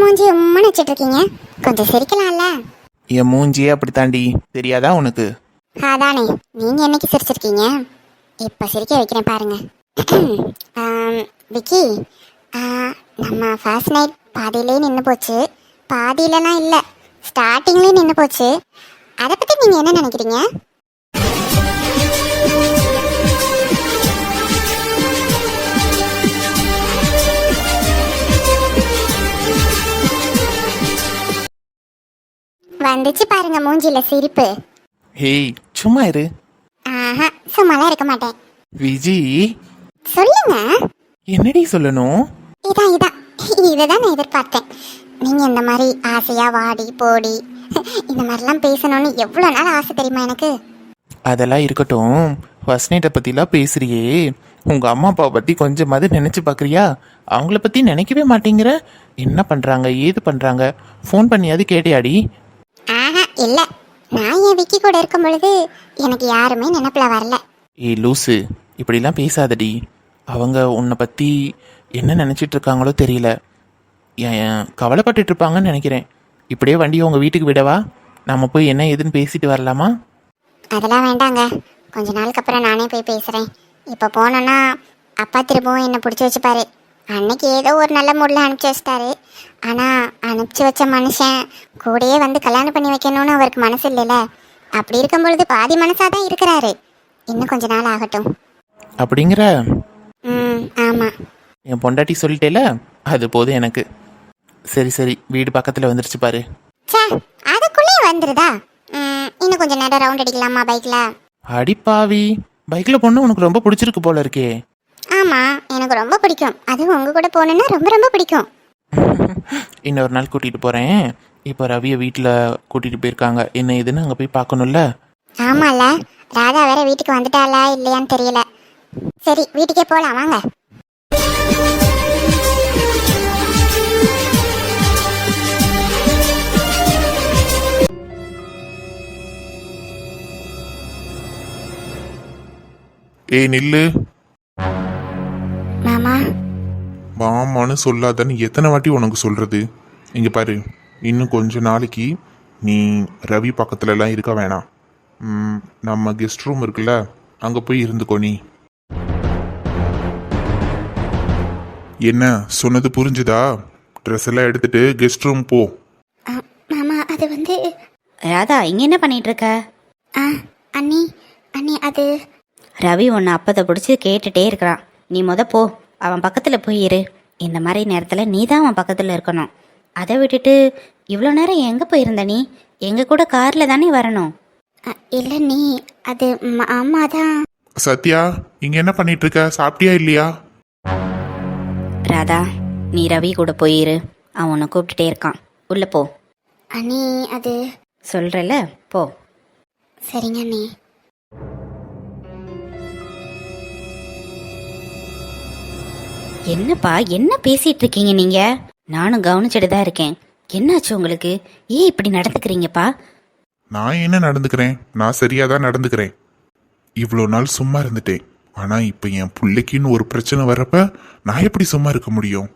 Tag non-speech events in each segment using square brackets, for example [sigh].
மூஞ்சி உம்மன்னு வச்சிட்டு இருக்கீங்க கொஞ்சம் சிரிக்கலாம்ல. என் மூஞ்சியே அப்படி தாண்டி தெரியாதா உனக்கு? அதானே நீங்க என்னைக்கு சிரிச்சிருக்கீங்க? இப்ப சிரிக்க வைக்கிறேன் பாருங்க. [clears throat] ஆம், விக்கி ஆ, நம்ம ஃபர்ஸ்ட் நைட் பாதியிலே நின்று போச்சு. பாதியிலலாம் இல்லை ஸ்டார்டிங்லேயே நின்று போச்சு. அதை பற்றி நீங்கள் என்ன நினைக்கிறீங்க? வந்துச்சு பாருங்க மூஞ்சில சிரிப்பு. ஹேய் சும்மா இரு. ஆஹா சும்மாலாம் இருக்க மாட்டேன். விஜி. சொல்லுங்க. என்னடி சொல்லணும்? இதான் இதான். இதை தான் நான் எதிர்பார்த்தேன். நீங்கள் இந்த மாதிரி ஆசையாக வாடி போடி இந்த மாதிரிலாம் பேசணும்னு எவ்வளோ நாள் ஆசை தெரியுமா எனக்கு? அதெல்லாம் இருக்கட்டும். ஃபர்ஸ்ட் நைட்டை பற்றிலாம் பேசுறியே. உங்கள் அம்மா அப்பாவை பற்றி கொஞ்சமாவது நினச்சி பார்க்குறியா அவங்கள பற்றி நினைக்கவே மாட்டேங்கிற. என்ன பண்ணுறாங்க ஏது பண்ணுறாங்க ஃபோன் பண்ணியாவது கேட்டியாடி? ஆஹா இல்லை. நான் என் விக்கி கூட இருக்கும் பொழுது எனக்கு யாருமே நினப்புல வரல. ஏய் லூசு இப்படிலாம் பேசாதடி. அவங்க உன்னை பற்றி என்ன நினச்சிட்டு இருக்காங்களோ தெரியல. ஏன் கவலைப்பட்டுட்டு இருப்பாங்கன்னு நினைக்கிறேன். இப்படியே வண்டியை உங்கள் வீட்டுக்கு விடவா? நம்ம போய் என்ன ஏதுன்னு பேசிட்டு வரலாமா? அதெல்லாம் வேண்டாங்க. கொஞ்ச நாளுக்கு அப்புறம் நானே போய் பேசுகிறேன் இப்போ போனோன்னா அப்பா திரும்பவும் என்னை பிடிச்சி வச்சுப்பாரு. அன்னைக்கு ஏதோ ஒரு நல்ல மூடில் அனுப்பிச்சி வச்சிட்டாரு. ஆனால் அனுப்பிச்சி வச்ச மனுஷன் கூடயே வந்து கல்யாணம் பண்ணி வைக்கணும்னு அவருக்கு மனசு இல்லைல்ல. அப்படி இருக்கும் பொழுது பாதி மனசாக தான் இருக்கிறாரு. இன்னும் கொஞ்ச நாள் ஆகட்டும். அப்படிங்கிற? ம் ஆமாம் என் பொண்டாட்டி சொல்லிட்டேல? அது போதும் எனக்கு. சரி சரி. வீடு பக்கத்தில் வந்துருச்சு பாரு. சே அதுக்குள்ளேயே வந்துருதா? ம், இன்னும் கொஞ்சம் நேரம் ரவுண்ட் அடிக்கலாமா பைக்கில் அடிப்பாவி பைக்கில் பொண்ணு உனக்கு ரொம்ப பிடிச்சிருக்கு போல இருக்கே. ஆமாம் எனக்கு ரொம்ப பிடிக்கும். அதுவும் உங்கள் கூட போகணுன்னா ரொம்ப ரொம்ப பிடிக்கும். [laughs] இன்னொரு நாள் கூட்டிகிட்டு போகிறேன் இப்போ ரவியை வீட்டில் கூட்டிகிட்டு போயிருக்காங்க. என்ன ஏதுன்னு அங்கே போய் பார்க்கணும்ல? ஆமால. ராதா வேற வீட்டுக்கு வந்துட்டாளா இல்லையான்னு தெரியல. சரி வீட்டுக்கே போலாம் வாங்க. ஏய் நில்லு. மாமான்னு சொல்லாதன்னு எத்தனை வாட்டி உனக்கு சொல்றது? இங்க பாரு இன்னும் கொஞ்ச நாளைக்கு நீ ரவி பக்கத்துலலாம் இருக்க வேணாம். ம், நம்ம கெஸ்ட் ரூம் இருக்குல்ல அங்கே போய் இருந்துக்கோ நீ. என்ன சொன்னது புரிஞ்சுதா? ட்ரெஸ் எல்லாம் எடுத்துட்டு கெஸ்ட் ரூம் போ. மாமா அது வந்து ராதா இங்க என்ன பண்ணிட்டு இருக்க ஆ அண்ணி அண்ணி அது ரவி உன்னை அப்பதை பிடிச்சி கேட்டுட்டே இருக்கிறான். நீ முத போ. அவன் பக்கத்துல போய் இரு. இந்த மாதிரி நேரத்துல நீ தான் அவன் பக்கத்துல இருக்கணும். அதை விட்டுட்டு இவ்வளோ நேரம் எங்க போயிருந்த நீ? எங்க கூட கார்ல தானே வரணும். இல்ல நீ அது மாமா தான் சத்யா இங்க என்ன பண்ணிட்டு இருக்க? சாப்பிட்டியா இல்லையா? ராதா நீ ரவி கூட போயிரு அவன் உன்னை கூப்பிட்டுட்டே இருக்கான். உள்ள போ. அண்ணி அது சொல்றல போ. சரிங்க அண்ணி என்னப்பா என்ன பேசிட்டு இருக்கீங்க நீங்க? நானும் கவனிச்சுட்டு தான் இருக்கேன். என்னாச்சு உங்களுக்கு? ஏன் இப்படி நடந்துக்கிறீங்கப்பா? நான் என்ன நடந்துக்கிறேன்? நான் சரியா தான் நடந்துக்கிறேன்? இவ்வளோ நாள் சும்மா இருந்துட்டேன். ஆனா இப்போ என் பிள்ளைக்குன்னு ஒரு பிரச்சனை வர்றப்ப நான் எப்படி சும்மா இருக்க முடியும்?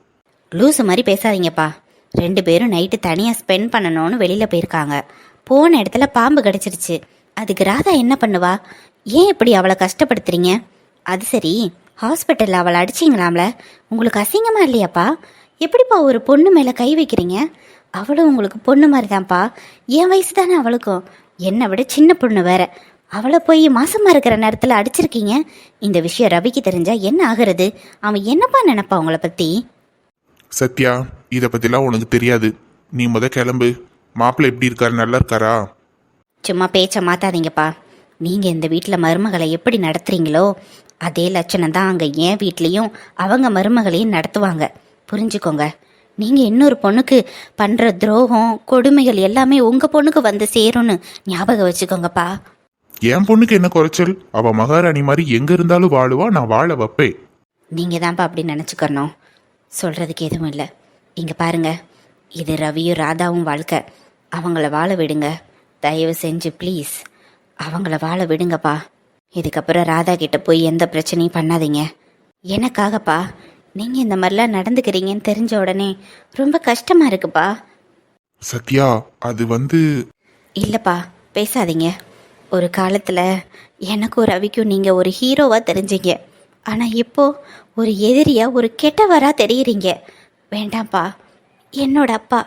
லூசு மாதிரி பேசாதீங்கப்பா. ரெண்டு பேரும் நைட்டு தனியாக ஸ்பெண்ட் பண்ணணும்னு வெளியில் போயிருக்காங்க. போன இடத்துல பாம்பு கடிச்சிருச்சு. அதுக்கு ராதா என்ன பண்ணுவா? ஏன் இப்படி அவளை கஷ்டப்படுத்துறீங்க? அது சரி. ஹாஸ்பிட்டலில் அவளை அடிச்சிங்களாம்ல? உங்களுக்கு அசிங்கமா இல்லையாப்பா? எப்படிப்பா ஒரு பொண்ணு மேலே கை வைக்கிறீங்க? அவளும் உங்களுக்கு பொண்ணு மாதிரி தான்ப்பா என் வயசு தானே அவளுக்கும். என்னை விட சின்ன பொண்ணு வேற. அவளை போய் மாசமா இருக்கிற நேரத்தில் அடிச்சிருக்கீங்க. இந்த விஷயம் ரவிக்கு தெரிஞ்சா என்ன ஆகுறது? அவன் என்னப்பா நினைப்பா உங்களை பற்றி சத்யா இதை பத்திலாம் உனக்கு தெரியாது. நீ முத கிளம்பு. மாப்பிள்ளை எப்படி இருக்காரு? நல்லா இருக்காரா? சும்மா பேச்ச மாத்தாதீங்கப்பா. நீங்க இந்த வீட்டில் மருமகளை எப்படி நடத்துறீங்களோ அதே லட்சணம் தான் அங்கே என் வீட்லேயும் அவங்க மருமகளையும் நடத்துவாங்க. புரிஞ்சுக்கோங்க. நீங்க இன்னொரு பொண்ணுக்கு பண்ற துரோகம் கொடுமைகள் எல்லாமே உங்க பொண்ணுக்கு வந்து சேரும்னு ஞாபகம் வச்சுக்கோங்கப்பா. என் பொண்ணுக்கு என்ன குறைச்சல்? அவ மகாராணி மாதிரி எங்க இருந்தாலும் வாழுவா நான் வாழ வைப்பேன். நீங்க தான்ப்பா அப்படி நினச்சிக்கணும். சொல்றதுக்கு எதுவும் இல்லை. இங்க பாருங்க. இது ரவியும் ராதாவும் வாழ்க்கை. அவங்கள வாழ விடுங்க. தயவு செஞ்சு ப்ளீஸ் அவங்கள வாழ விடுங்கப்பா. இதுக்கப்புறம் ராதா கிட்ட போய் எந்த பிரச்சனையும் பண்ணாதீங்க. எனக்காகப்பா. நீங்கள் இந்த மாதிரிலாம் நடந்துக்கிறீங்கன்னு தெரிஞ்ச உடனே ரொம்ப கஷ்டமாக இருக்குப்பா. சத்யா அது வந்து இல்லைப்பா பேசாதீங்க. ஒரு காலத்தில் எனக்கும் ரவிக்கும் நீங்கள் ஒரு ஹீரோவாக தெரிஞ்சீங்க. ஆனால் இப்போ ஒரு எதிரியாக ஒரு கெட்டவராக தெரியுறீங்க. வேண்டாம்ப்பா. என்னோட அப்பா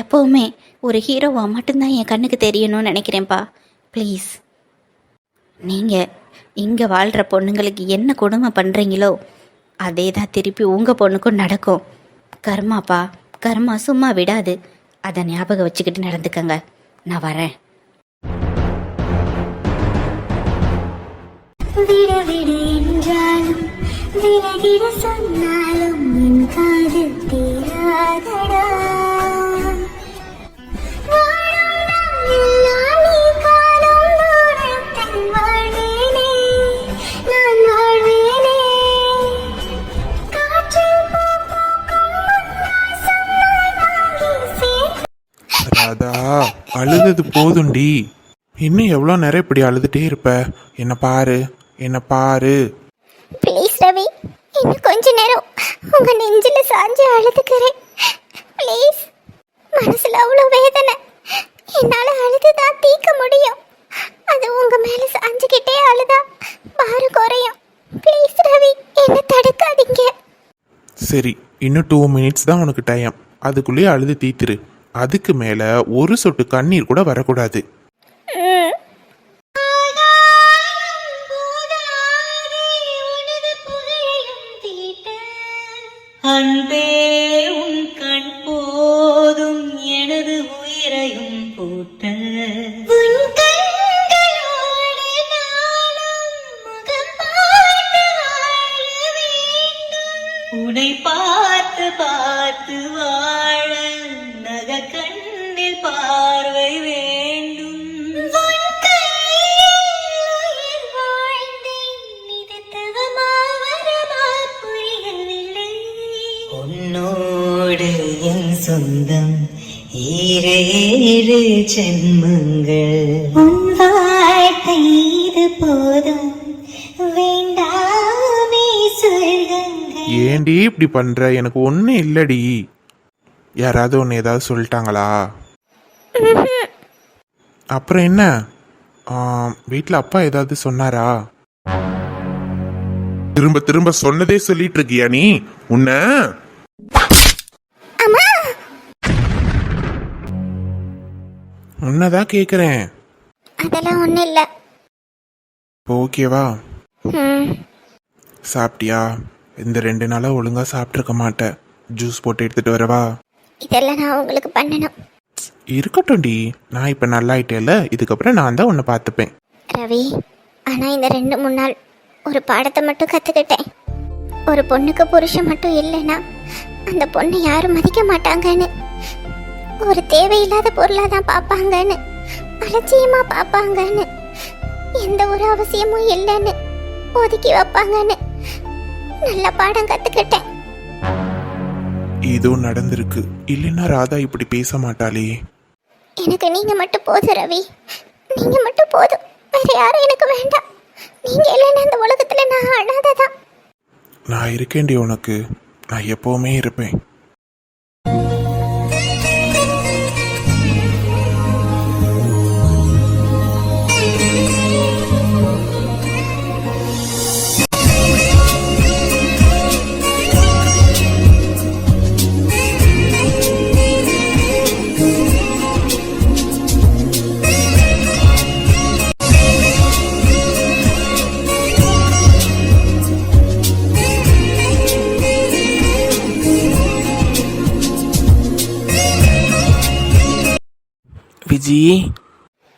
எப்போவுமே ஒரு ஹீரோவாக மட்டும்தான் என் கண்ணுக்கு தெரியணும்னு நினைக்கிறேன்ப்பா. ப்ளீஸ். நீங்கள் இங்கே வாழ்கிற பொண்ணுங்களுக்கு என்ன கொடுமை பண்ணுறீங்களோ அதே தான் திருப்பி உங்கள் பொண்ணுக்கும் நடக்கும். கர்மாப்பா கர்மா சும்மா விடாது. அதை ஞாபகம் வச்சுக்கிட்டு நடந்துக்கங்க. நான் வரேன். விட விட என்றாலும் விலகிட சொன்னாலும் என் காதல் தீராதடா. அழுதது போதும்டி இன்னும் எவ்வளோ நேரம் இப்படி அழுதுகிட்டே இருப்ப? என்ன பாரு என்ன பாரு. ப்ளீஸ் ரவி இன்னும் கொஞ்ச நேரம் உங்க நெஞ்சில சாஞ்சு அழுதுக்கிறேன். ப்ளீஸ் மனசுல அவ்வளோ வேதனை. என்னால அழுதுதான் தீர்க்க முடியும். அது உங்க மேல சாஞ்சுக்கிட்டே அழுதா பாரு குறையும். ப்ளீஸ் ரவி என்ன தடுக்காதீங்க. சரி இன்னும் டூ மினிட்ஸ் தான் உனக்கு டைம் அதுக்குள்ளேயே அழுது தீத்துரு. அதுக்கு மேலே ஒரு சொட்டு கண்ணீர் கூட வரக்கூடாது. அன்பே உன் கண் போதும் எனது உயிரையும் பூட்ட உன்னை பார்த்து பார்த்து வாழ ஈரேழு ஜென்மங்கள். உன் வாழ்க்கை இது போதும். வேண்டாமே சொல்கங்கள் ஏண்டி இப்படி பண்ற? எனக்கு ஒன்றும் இல்லடி. யாராவது ஒன்று ஏதாவது சொல்லிட்டாங்களா? அப்புறம் என்ன? வீட்டில் அப்பா ஏதாவது சொன்னாரா? திரும்ப திரும்ப சொன்னதே சொல்லிட்டு இருக்கியா நீ? உன்ன? உன்னதான் கேட்குறேன் அதெல்லாம் ஒன்றும் இல்லை. ஓகேவா ம். சாப்பிட்டியா? இந்த ரெண்டு நாளாக ஒழுங்காக சாப்பிட்ருக்க மாட்டேன். ஜூஸ் போட்டு எடுத்துகிட்டு வரவா? இதெல்லாம் நான் உங்களுக்கு பண்ணணும். இருக்கட்டும்டி நான் இப்போ நல்லாயிட்டேல இதுக்கப்புறம் நான் தான் உன்னை பார்த்துப்பேன். ரவி ஆனால் இந்த ரெண்டு மூணு நாள் ஒரு பாடத்தை மட்டும் கற்றுக்கிட்டேன் ஒரு பொண்ணுக்கு புருஷன் மட்டும் இல்லைன்னா அந்த பொண்ணை யாரும் மதிக்க மாட்டாங்கன்னு. ஒரு தேவையில்லாத பொருளாக தான் பார்ப்பாங்கன்னு. அலட்சியமாக பார்ப்பாங்கன்னு. எந்த ஒரு அவசியமும் இல்லைன்னு ஒதுக்கி வைப்பாங்கன்னு நல்ல பாடம் கற்றுக்கிட்டேன் ஏதோ நடந்திருக்கு. இல்லைன்னா ராதா இப்படி பேச மாட்டாளே. எனக்கு நீங்கள் மட்டும் போதும் ரவி. நீங்கள் மட்டும் போதும். வேற யாரும் எனக்கு வேண்டாம். நீங்கள் இல்லைன்னா இந்த உலகத்தில் நான் அனாதை தான் நான் இருக்கேன்டி உனக்கு. நான் எப்போவுமே இருப்பேன்.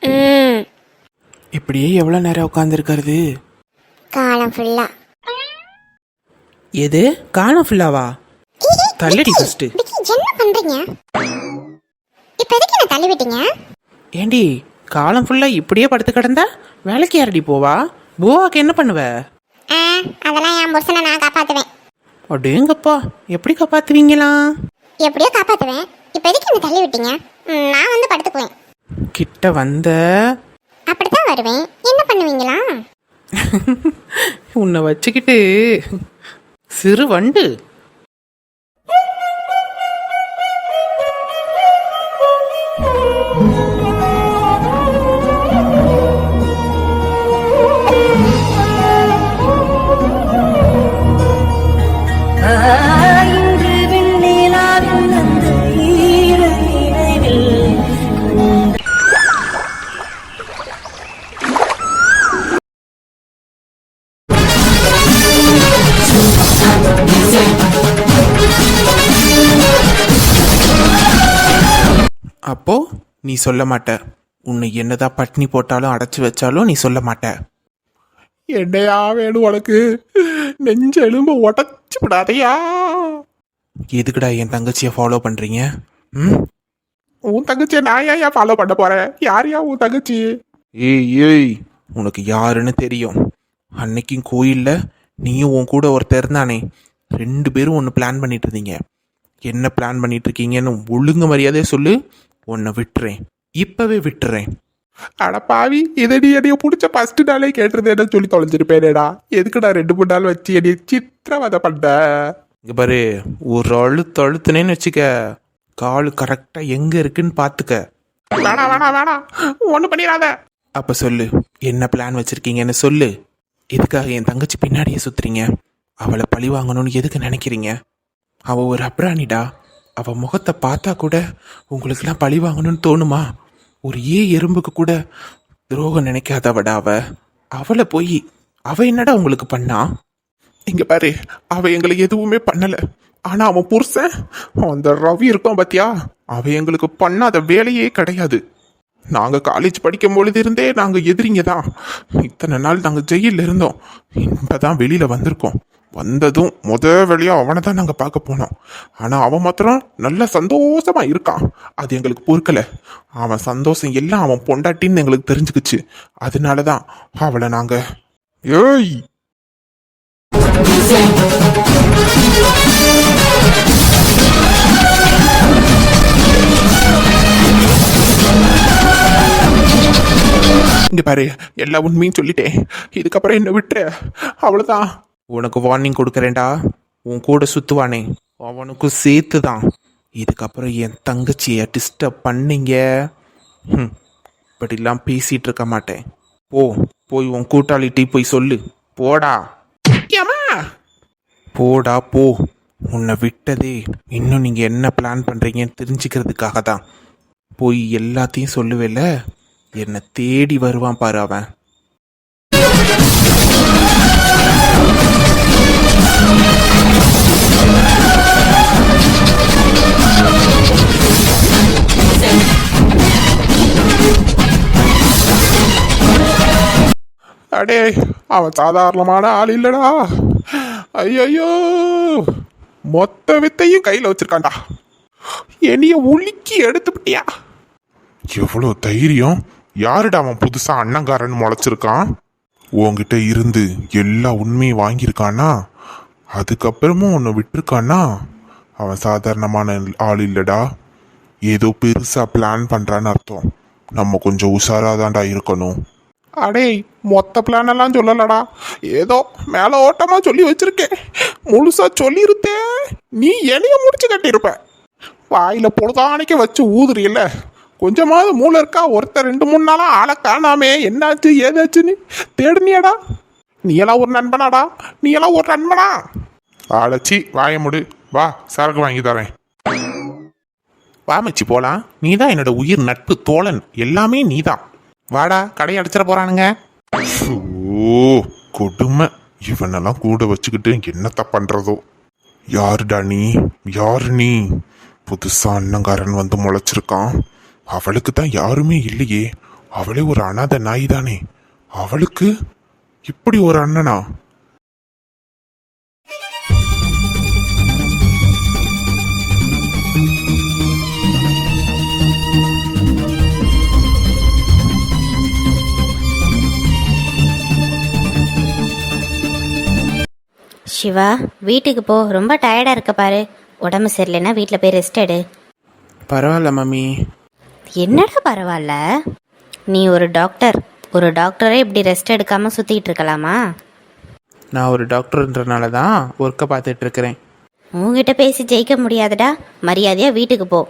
ம் இப்படியே எவ்வளோ நேரம் உட்காந்துருக்கிறது காலம் ஃபுல்லாக எது? காணம் ஃபுல்லாவா தள்ளடி விக்கி என்ன பண்றீங்க? இப்போ எதுக்கு என்ன தள்ளி விட்டீங்க? ஏண்டி காலம் ஃபுல்லாக இப்படியே படுத்து கிடந்தா வேலைக்கு யாரடி போவா? பூவாக்கு என்ன பண்ணுவ? ஆ அதெல்லாம் என் புருஷனை நான் காப்பாற்றுவேன் அடேங்கப்பா எப்படி காப்பாத்துவீங்களா? எப்படியோ காப்பாற்றுவேன் இப்போ எதுக்கு என்ன தள்ளி விட்டீங்க? நான் வந்து படுத்துக்குவேன். கிட்ட வந்த அப்படித்தான் வருவேன். என்ன பண்ணுவீங்களா? உன்னை வச்சுக்கிட்டு சிறு வண்டு. நீ சொல்ல மாட்ட. உன்னை என்னதான் பட்னி போட்டாலும் அடைச்சு வச்சாலும் நீ சொல்ல மாட்ட. என்னையா வேணும் உனக்கு? நெஞ்ச எலும்பு உடச்சு விடாதையா? எதுக்குடா என் தங்கச்சியை ஃபாலோ பண்றீங்க? ம்? உன் தங்கச்சியை நான் ஏன் ஃபாலோ பண்ண போறேன்? யாரையா உன் தங்கச்சி? ஏய் ஏய். உனக்கு யாருன்னு தெரியும். அன்னைக்கும் கோயில்ல நீயும் உன் கூட ஒருத்தர் இருந்தானே. ரெண்டு பேரும் ஒன்று பிளான் பண்ணிட்டு இருந்தீங்க. என்ன பிளான் பண்ணிட்டு இருக்கீங்கன்னு ஒழுங்கு மரியாதையை சொல்லு. உன்னை விட்டுறேன். இப்பவே விட்டுறேன். அட பாவி இதை நீ என்னைய பிடிச்ச ஃபர்ஸ்ட் நாளே கேட்டுறது என்ன சொல்லி தொலைஞ்சிருப்பேனேடா? எதுக்குடா ரெண்டு மூணு நாள் வச்சு என்னைய சித்திரவதை பண்ண? இங்க பாரு ஒரு அழுத்து அழுத்துனேன்னு வச்சுக்க கால் கரெக்டா எங்க இருக்குன்னு பாத்துக்க. வேணாம் வேணாம் வேணாம் ஒன்றும் பண்ணிடாத. அப்ப சொல்லு என்ன பிளான் வச்சிருக்கீங்கன்னு சொல்லு. எதுக்காக என் தங்கச்சி பின்னாடியே சுத்துறீங்க? அவளை பழி வாங்கணும்னு எதுக்கு நினைக்கிறீங்க? அவ ஒரு அப்ராணிடா. அவள் முகத்தை பார்த்தா கூட உங்களுக்கெல்லாம் பழி வாங்கணும்னு தோணுமா? ஒரு ஏ எறும்புக்கு கூட துரோகம் நினைக்காதவடா அவ. அவளை போய் அவ என்னடா உங்களுக்கு பண்ணா? இங்க பாரு அவ எங்களை எதுவுமே பண்ணல. ஆனா அவன் புருஷன் அந்த ரவி இருக்கான் பாத்தியா? அவ எங்களுக்கு பண்ணாத வேலையே கிடையாது. நாங்க காலேஜ் படிக்கும் பொழுது இருந்தே நாங்க எதிரிங்க தான். இத்தனை நாள் நாங்க ஜெயில இருந்தோம். இப்பதான் வெளியில வந்திருக்கோம். வந்ததும் முத வழியாக அவனை தான் நாங்கள் பார்க்க போனோம். ஆனால் அவன் மாத்திரம் நல்ல சந்தோஷமா இருக்கான். அது எங்களுக்கு பொறுக்கல. அவன் சந்தோஷம் எல்லாம் அவன் பொண்டாட்டின்னு எங்களுக்கு தெரிஞ்சுக்குச்சு. அதனாலதான் அவளை நாங்கள் ஏய்! இங்க பாரு எல்லா உண்மையும் சொல்லிட்டேன். இதுக்கப்புறம் என்ன விட்டுரு அவ்வளவுதான். உனக்கு வார்னிங் கொடுக்குறேன்டா. உன் கூட சுத்துவானே. அவனுக்கும் சேர்த்து தான் இதுக்கப்புறம் என் தங்கச்சியை டிஸ்டர்ப் பண்ணீங்க. ஹம், இப்படிலாம் பேசிட்டு இருக்க மாட்டேன். போ போய் உன் கூட்டாளிட்டி போய் சொல்லு. போடா. போடா போ. உன்னை விட்டதே. இன்னும் நீங்கள் என்ன பிளான் பண்ணுறீங்கன்னு தெரிஞ்சுக்கிறதுக்காக தான் போய் எல்லாத்தையும் சொல்லுவேல. என்னை தேடி வருவான் பாரு அவன். அடே அவன் சாதாரணமான ஆள் இல்லடா. ஐயோ மொத்த வித்தையும் கையில் வச்சிருக்காண்டா என்னைய உலுக்கி எடுத்துப்பிட்டியா எவ்வளோ தைரியம்? யாருடா அவன் புதுசா அண்ணங்காரன் முளைச்சிருக்கான்? உன்கிட்ட இருந்து எல்லா உண்மையும் வாங்கியிருக்கானா? அதுக்கப்புறமும் உன்னை விட்டுருக்கானா? அவன் சாதாரணமான ஆள் இல்லடா. ஏதோ பெருசா பிளான் பண்றான்னு அர்த்தம். நம்ம கொஞ்சம் உஷாராதான்டா இருக்கணும். அடே மொத்த பிளானெல்லாம் சொல்லலடா. ஏதோ மேலே ஓட்டமாக சொல்லி வச்சுருக்கேன். முழுசாக சொல்லியிருத்தே நீ என்னைய முடிச்சு கட்டியிருப்ப வாயில் பொழுதானைக்க வச்சு ஊதுறியல்ல கொஞ்சமாவது மூளை இருக்கா? ஒருத்தர் ரெண்டு மூணு நாளாக ஆளை காணாமே. என்னாச்சு ஏதாச்சுன்னு தேடுனியடா. நீ எல்லாம் ஒரு நண்பனாடா? நீ எல்லாம் ஒரு நண்பனா? ஆளச்சி வாய முடு. வா சரக்கு வாங்கி தரேன். வாமச்சி போலாம். நீ தான் என்னோட உயிர் நட்பு தோழன். எல்லாமே நீ தான் வாடா கடையை அடிச்சிட போறானுங்க. ஓ கொடுமை. இவனெல்லாம் கூட வச்சுக்கிட்டு என்னத்த பண்றதோ. யாருடா நீ? யார் நீ? புதுசா அண்ணங்காரன் வந்து முளைச்சிருக்கான். அவளுக்கு தான் யாருமே இல்லையே. அவளே ஒரு அனாதை நாய் தானே. அவளுக்கு? இப்படி ஒரு அண்ணனா? சிவா வீட்டுக்கு போ. ரொம்ப டயர்டாக இருக்க பாரு. உடம்பு சரியில்லைன்னா வீட்டில் போய் ரெஸ்ட் எடு. பரவாயில்ல மம்மி. என்னடா பரவாயில்ல? நீ ஒரு டாக்டர் ஒரு டாக்டரே இப்படி ரெஸ்ட் எடுக்காமல் சுற்றிட்டு இருக்கலாமா? நான் ஒரு டாக்டர்ன்றனால தான் ஒர்க்கை பார்த்துட்டு இருக்கிறேன். உங்ககிட்ட பேசி ஜெயிக்க முடியாதுடா. மரியாதையாக வீட்டுக்கு போ.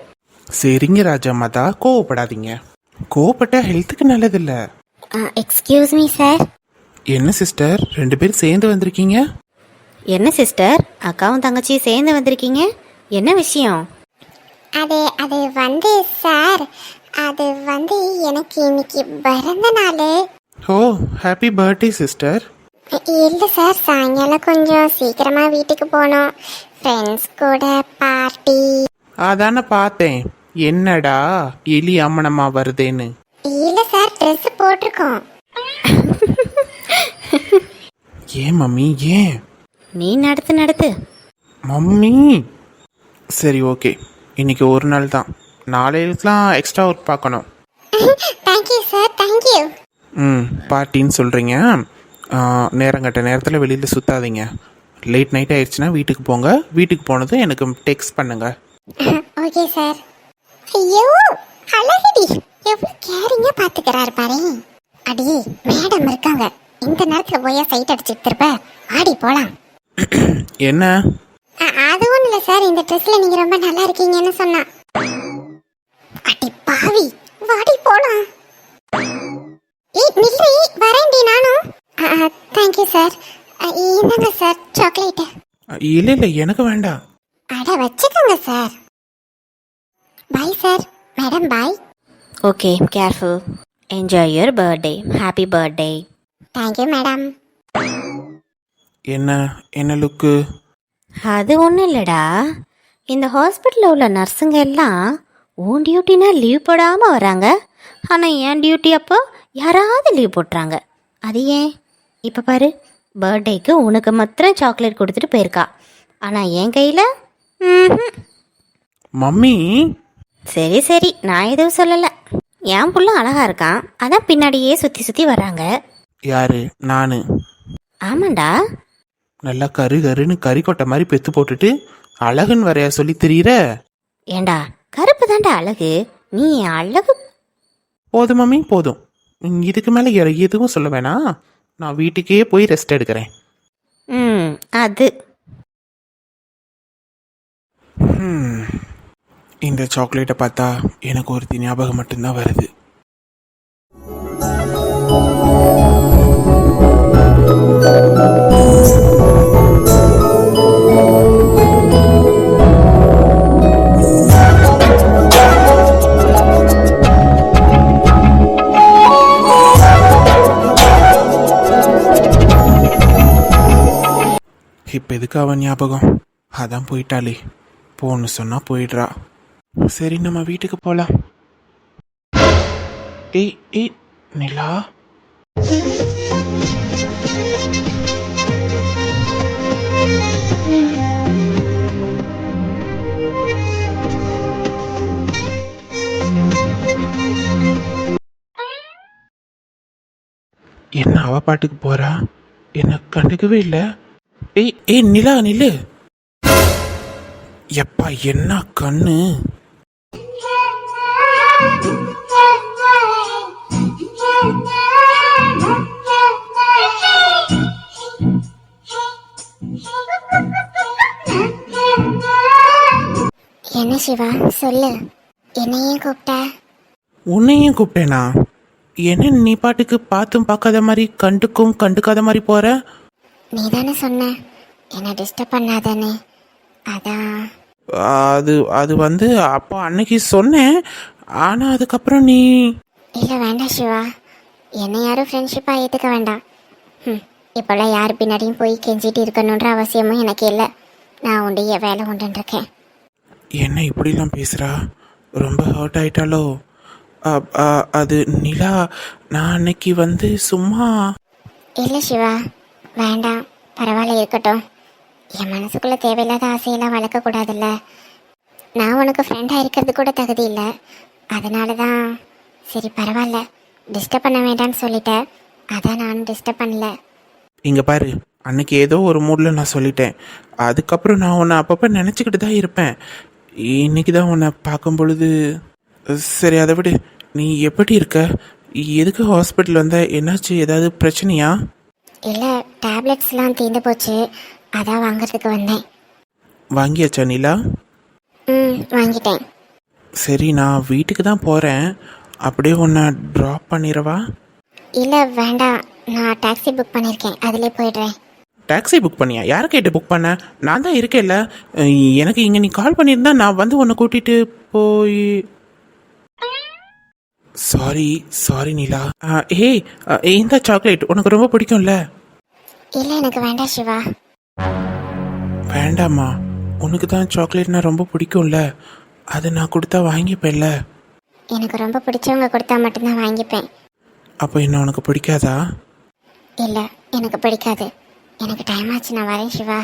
சரிங்க ராஜா மாதா கோவப்படாதீங்க. கோவப்பட்டா ஹெல்த்துக்கு நல்லதில்ல. எக்ஸ்கியூஸ் மீ சார் என்ன சிஸ்டர் ரெண்டு பேரும் சேர்ந்து வந்திருக்கீங்க? என்ன சிஸ்டர்? அக்காவும் தங்கச்சியும் சேர்ந்து வந்திருக்கீங்க? என்ன விஷயம்? அது அது வந்து சார் அது வந்து எனக்கு இன்னைக்கு பிறந்த நாள். ஓ ஹாப்பி பர்த்டே சிஸ்டர் இல்லை சார் சாயங்காலம் கொஞ்சம் சீக்கிரமா வீட்டுக்கு போகணும். ஃப்ரெண்ட்ஸ் கூட பார்ட்டி அதானே பார்த்தேன். என்னடா எலி அம்மனமா வருதேன்னு. இல்லை சார் ட்ரெஸ் போட்டிருக்கோம். ஏன் மம்மி ஏன்? நீ நடத்து நடத்து. மம்மி. சரி ஓகே. இன்னைக்கு ஒரு நாள் தான். நாளைக்கெலாம் எக்ஸ்ட்ரா ஒர்க் பார்க்கணும். Thank you sir thank you ம் பார்ட்டின்னு சொல்கிறீங்க நேரங்கட்ட நேரத்தில் வெளியில் சுற்றாதீங்க லேட் நைட் ஆயிடுச்சுன்னா வீட்டுக்கு போங்க. வீட்டுக்கு போனதும் எனக்கு டெக்ஸ்ட் பண்ணுங்க. [laughs] ஓகே சார் ஐயோ அழகுடி எவ்வளவு கேரிங்கா பாத்துக்கிறாரு பாரு. அடி மேடம் இருக்காங்க. இந்த நேரத்துல போய் சைட் அடிச்சுட்டு இருப்ப ஆடி போலாம். [clears throat] என்ன? அது ஒண்ணும் இல்ல சார். இந்த ட்ரெஸ்ல நீங்க ரொம்ப நல்லா இருக்கீங்கன்னு சொன்னா அடி பாவி. வாடி போலாம். ஏய் நில்லு. வரேன்டி நானும். தேங்க்யூ சார் இந்தாங்க சார் சாக்லேட் இல்லை இல்லை எனக்கு வேண்டாம். அட வச்சுக்கோங்க sir bye sir madam bye okay careful enjoy your birthday happy birthday thank you madam என்ன என்ன லுக்கு அது ஒன்றும் இல்லைடா. இந்த ஹாஸ்பிட்டலில் உள்ள நர்ஸுங்க எல்லாம் உன் டியூட்டினா லீவ் போடாமல் வராங்க. ஆனால் என் டியூட்டி அப்போ யாராவது லீவ் போட்டுறாங்க. அது ஏன்? இப்போ பாரு பர்த்டேக்கு உனக்கு மாத்திரம் சாக்லேட் கொடுத்துட்டு போயிருக்கா. ஆனால் என் கையில் மம்மி! சரி சரி நான் எதுவும் சொல்லலை. என் புள்ள அழகா இருக்கான். அதான் பின்னாடியே சுற்றி சுற்றி வராங்க யாரு? நான். ஆமாண்டா. நல்லா கரு கருன்னு கறி கொட்டை மாதிரி பெத்து போட்டுட்டு அழகுன்னு வரையா சொல்லி தெரியுற? ஏண்டா கருப்பு தாண்டா அழகு. நீ அழகு போதும் மம்மி போதும். இதுக்கு மேலே எதுவும் சொல்ல வேணாம் நான் வீட்டுக்கே போய் ரெஸ்ட் எடுக்கிறேன். ம் அது. இந்த சாக்லேட்டை பார்த்தா எனக்கு ஒருத்தி ஞாபகம் மட்டும்தான் வருது. இப்போ எதுக்கு அவன் ஞாபகம்? அதான் போயிட்டாளே. போன்னு சொன்னா போயிடுறா. சரி நம்ம வீட்டுக்கு போகலாம் ஏய் ஏய் நிலா? என்ன அவ பாட்டுக்கு போறா? என்ன கண்டுக்கவே இல்லை. ஏய் ஏய் நிலா நில்லு. எப்பா என்ன கண்ணு? என்ன சிவா சொல்லு. என்னையே கூப்பிட்ட? உன்னையும் கூப்பிட்டேனா? என்ன நீ பாட்டுக்கு பார்த்தும் பார்க்காத மாதிரி கண்டுக்கும் கண்டுக்காத மாதிரி போற? நீ தானே சொன்ன. என்ன டிஸ்டர்ப் பண்ணாதானே அதான் அது அது வந்து அப்போ அன்னைக்கு சொன்னேன். ஆனா அதுக்கப்புறம் நீ இல்லை வேண்டாம் சிவா. என்னை யாரும் ஃப்ரெண்ட்ஷிப்பாக ஏற்றுக்க வேண்டாம். ம் இப்போல்லாம் யார் பின்னாடியும் போய் கெஞ்சிட்டு இருக்கணுன்ற அவசியமும் எனக்கு இல்லை. நான் உண்டு என் வேலை உண்டுன்னு இருக்கேன் என்ன இப்படிலாம் பேசுறா? ரொம்ப ஹர்ட் ஆயிட்டாலோ அது நிலா நான் அன்னைக்கு வந்து சும்மா இல்லை சிவா. வேண்டாம் பரவாயில்ல இருக்கட்டும். என் மனசுக்குள்ளே தேவையில்லாத ஆசையெல்லாம் வளர்க்கக்கூடாதுல்ல. நான் உனக்கு ஃப்ரெண்டாக இருக்கிறது கூட தகுதி இல்லை. அதனால தான் சரி பரவாயில்ல. டிஸ்டர்ப் பண்ண வேண்டாம்னு சொல்லிட்டேன் அதான் நானும் டிஸ்டர்ப் பண்ணல. இங்கே பாரு அன்னைக்கு ஏதோ ஒரு மூடில் நான் சொல்லிட்டேன். அதுக்கப்புறம் நான் உன்னை அப்பப்போ நினச்சிக்கிட்டு தான் இருப்பேன். இன்னைக்கு தான் உன்னை பார்க்கும் பொழுது சரி அதை விடு. நீ எப்படி இருக்க? எதுக்கு ஹாஸ்பிட்டல் வந்த? என்னாச்சு? ஏதாவது பிரச்சனையா? இல்லை டேப்லெட்ஸ்லாம் தீர்ந்து போச்சு அதான் வாங்குறதுக்கு வந்தேன். வாங்கியாச்சா நிலா? ம் வாங்கிட்டேன். சரி நான் வீட்டுக்கு தான் போகிறேன் அப்படியே உன்னை ட்ராப் பண்ணிடவா இல்லை வேண்டாம் நான் டாக்ஸி புக் பண்ணியிருக்கேன் அதிலே போயிடுறேன். டாக்ஸி புக் பண்ணியா? யாரை கேட்டு புக் பண்ண? நான் தான் இருக்கேன்ல. எனக்கு இங்கே நீ கால் பண்ணியிருந்தா நான் வந்து உன்னை கூட்டிகிட்டு போய் சாரி சாரி நீலா ஏய் இந்த சாக்லேட் உனக்கு ரொம்ப பிடிக்கும்ல? இல்லை எனக்கு வேண்டாம் சிவா. வேண்டாமா உனக்கு தான் சாக்லேட்னா ரொம்ப பிடிக்கும்ல. அது நான் கொடுத்தா வாங்கிப்பேன்ல? எனக்கு ரொம்ப பிடிச்சவங்க கொடுத்தா மட்டும்தான் வாங்கிப்பேன். அப்போ என்ன உனக்கு பிடிக்காதா? இல்லை எனக்கு பிடிக்காது. எனக்கு டைம் ஆச்சு நான் வரேன் சிவா.